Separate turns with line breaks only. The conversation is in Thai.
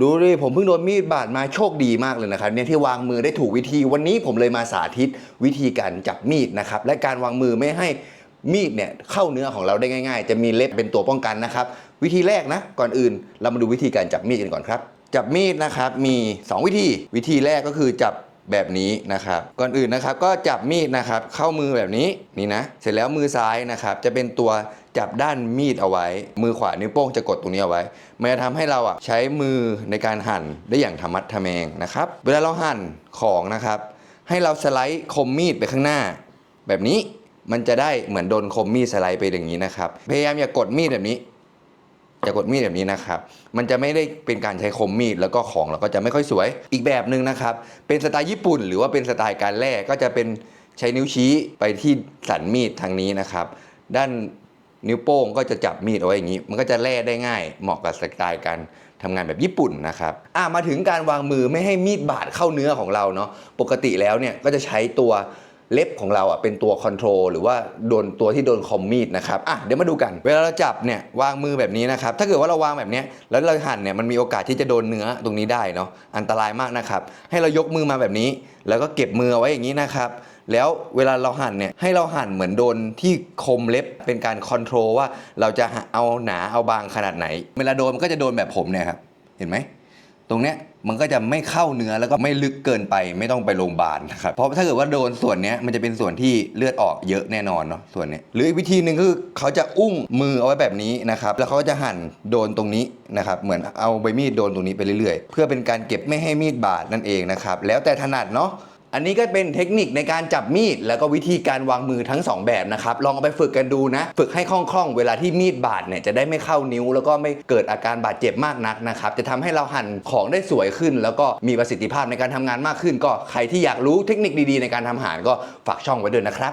ดูดิผมเพิ่งโดนมีดบาดมาโชคดีมากเลยนะครับเนี่ยที่วางมือได้ถูกวิธีวันนี้ผมเลยมาสาธิตวิธีการจับมีดนะครับและการวางมือไม่ให้มีดเนี่ยเข้าเนื้อของเราได้ง่าย ๆ จะมีเล็บเป็นตัวป้องกันนะครับ วิธีแรกนะก่อนอื่น เรามาดูวิธีการจับมีดกันก่อนครับ จับมีดนะครับมี 2 วิธี วิธีแรกก็คือจับ แบบนี้นะครับ ก่อนอื่นนะครับก็จับมีดนะครับเข้ามือแบบนี้นี่นะ เสร็จแล้วมือซ้ายนะครับ จะเป็นตัวจับด้านมีดเอาไว้ มือขวานิ้วโป้งจะกดตรงนี้เอาไว้ มันจะทำให้เราอะใช้มือในการหั่นได้อย่างธรรมัดทะแมงนะครับ เวลาเราหั่นของนะครับ ให้เราสไลด์คมมีดไปข้างหน้า แบบนี้มันจะได้เหมือนโดนคมมีดสไลด์ไปอย่างนี้นะครับ พยายามอย่ากดมีดแบบนี้ อย่ากดมีดแบบนี้นะครับ มันจะไม่ได้เป็นการใช้คมมีดแล้วก็ของเราก็จะไม่ค่อยสวย อีกแบบหนึ่งนะครับ เป็นสไตล์ญี่ปุ่น หรือว่าเป็นสไตล์การแล่ก็จะเป็นใช้นิ้วชี้ไปที่สันมีดทางนี้นะครับ ด้านนิ้วโป้งก็จะจับมีดเอาไว้อย่างนี้ มันก็จะแล่ได้ง่าย เหมาะกับสไตล์การทำงานแบบญี่ปุ่นนะครับ อะมาถึงการวางมือไม่ให้มีดบาดเข้าเนื้อของเราเนาะ ปกติแล้วเนี่ยก็จะใช้ตัว เล็บของเราอะเป็นตัวคอนโทรลหรือว่าโดนตัวที่โดนคอมมีดนะครับอะเดี๋ยวมาดูกัน เวลาเราจับเนี่ยวางมือแบบนี้นะครับ ถ้าเกิดว่าเราวางแบบนี้แล้วเราหั่นเนี่ยมันมีโอกาสที่จะโดนเนื้อตรงนี้ได้เนาะอันตรายมากนะครับ ให้เรายกมือมาแบบนี้ แล้วก็เก็บมือเอาไว้อย่างนี้นะครับแล้วเวลาเราหั่นเนี่ยให้เราหั่นเหมือนโดนที่คมเล็บเป็นการคอนโทรลว่าเราจะเอาหนาเอาบางขนาดไหน เวลาโดนมันก็จะโดนแบบผมเนี่ยครับเห็นไหม ตรงเนี้ยมันก็จะไม่เข้าเนื้อแล้วก็ไม่ลึกเกินไปไม่ต้องไปโรงพยาบาลนะครับเพราะถ้าเกิดว่าโดนส่วนเนี้ยมันจะเป็นส่วนที่เลือดออกเยอะแน่นอนเนาะส่วนเนี้ยหรืออีกวิธีหนึ่งคือเขาจะอุ้งมือเอาไว้แบบนี้นะครับแล้วเขาก็จะหั่นโดนตรงนี้นะครับเหมือนเอาใบมีดโดนตรงนี้ไปเรื่อยๆ เพื่อเป็นการเก็บไม่ให้มีดบาดนั่นเองนะครับแล้วแต่ถนัดเนาะ อันนี้ก็เป็นเทคนิคในการจับมีด แล้วก็วิธีการวางมือทั้ง 2 แบบนะครับ ลองเอาไปฝึกกันดูนะ ฝึกให้คล่องๆ เวลาที่มีดบาดเนี่ยจะได้ไม่เข้านิ้ว แล้วก็ไม่เกิดอาการบาดเจ็บมากนักนะครับ จะทำให้เราหั่นของได้สวยขึ้น แล้วก็มีประสิทธิภาพในการทำงานมากขึ้น ก็ใครที่อยากรู้เทคนิคดีๆ ในการทำอาหารก็ฝากช่องไว้ด้วยนะครับ